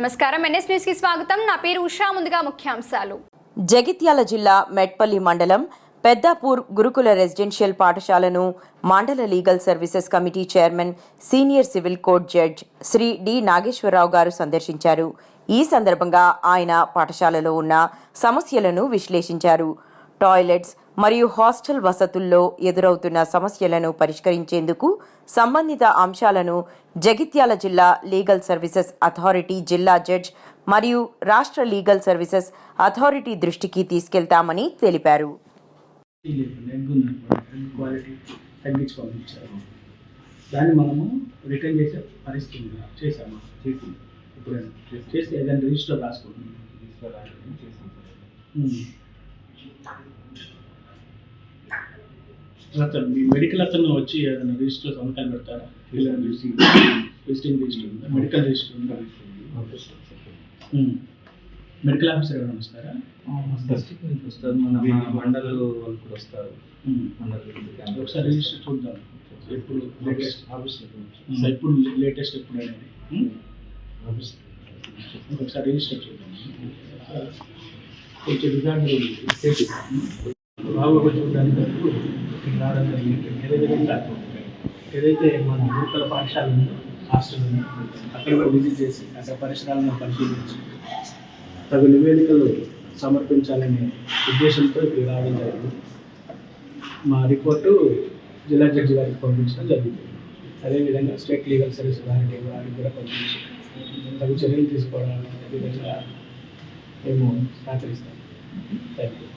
నమస్కారం. ఎన్ఎస్ న్యూస్కి స్వాగతం. నా పేరు ఉషా. ముందుగా ముఖ్యాంశాలు. జగిత్యాల జిల్లా మెట్పల్లి మండలం పెద్దాపూర్ గురుకుల రెసిడెన్షియల్ పాఠశాలను మండల legal services committee chairman senior civil court judge Shri D. Nageswararao గారు సందర్శించారు. ఈ సందర్భంగా ఆయన పాఠశాలలో ఉన్న సమస్యలను విశ్లేషించారు. టాయిలెట్స్ మరియు హాస్టల్ వసతుల్లో ఎదురవుతున్న సమస్యలను పరిష్కరించేందుకు సంబంధిత అంశాలను జగిత్యాల జిల్లా లీగల్ సర్వీసెస్ అథారిటీ జిల్లా జడ్జ్ మరియు రాష్ట్ర లీగల్ సర్వీసెస్ అథారిటీ దృష్టికి తీసుకెళ్తామని తెలిపారు. దాన్ని మనము రిటర్న్ చేసే పరిస్థితి చేసాము చేసి ఇప్పుడు చేస్తే ఏదైనా రిజిస్టర్ రాసుకుంటున్నాం ఉమ్. అతను మీ మెడికల్ అతను వచ్చి ఏదైనా రిజిస్టర్ సంతకాలు పెడతారా? విజిటింగ్ రిజిస్టర్ ఉందా? మెడికల్ రిజిస్టర్ ఉందా. మెడికల్ ఆఫీసర్ ఎవరైనా వస్తారా? డిస్ట్రిక్ట్ నుంచి వస్తారు. మన మన మండల వాళ్ళు కూడా వస్తారు. మండల ఒకసారి రిజిస్టర్ చూద్దాం. ఎప్పుడు లేటెస్ట్ ఎప్పుడు లేటెస్ట్ ఎప్పుడు అనేది? ఒకసారి రిజిస్టర్ చూద్దాం. కొంచెం రికార్డు బాగా రావడం జరిగింది అదేవిధంగా ఏదైతే మన గురుకుల పాఠశాల ఉందో హాస్టల్ ఉందో అక్కడ కూడా విజిట్ చేసి అక్కడ పరిసరాలను పరిశీలించి తగు నివేదికలు సమర్పించాలనే ఉద్దేశంతో ఇక్కడ రావడం జరిగింది. మా రిపోర్టు జిల్లా జడ్జి గారికి పంపించడం జరిగింది. అదేవిధంగా స్టేట్ లీగల్ సర్వీస్ వారికి వారికి కూడా పంపించి తగు చర్యలు తీసుకోవడానికి విధంగా మేము సహకరిస్తాం థ్యాంక్ యూ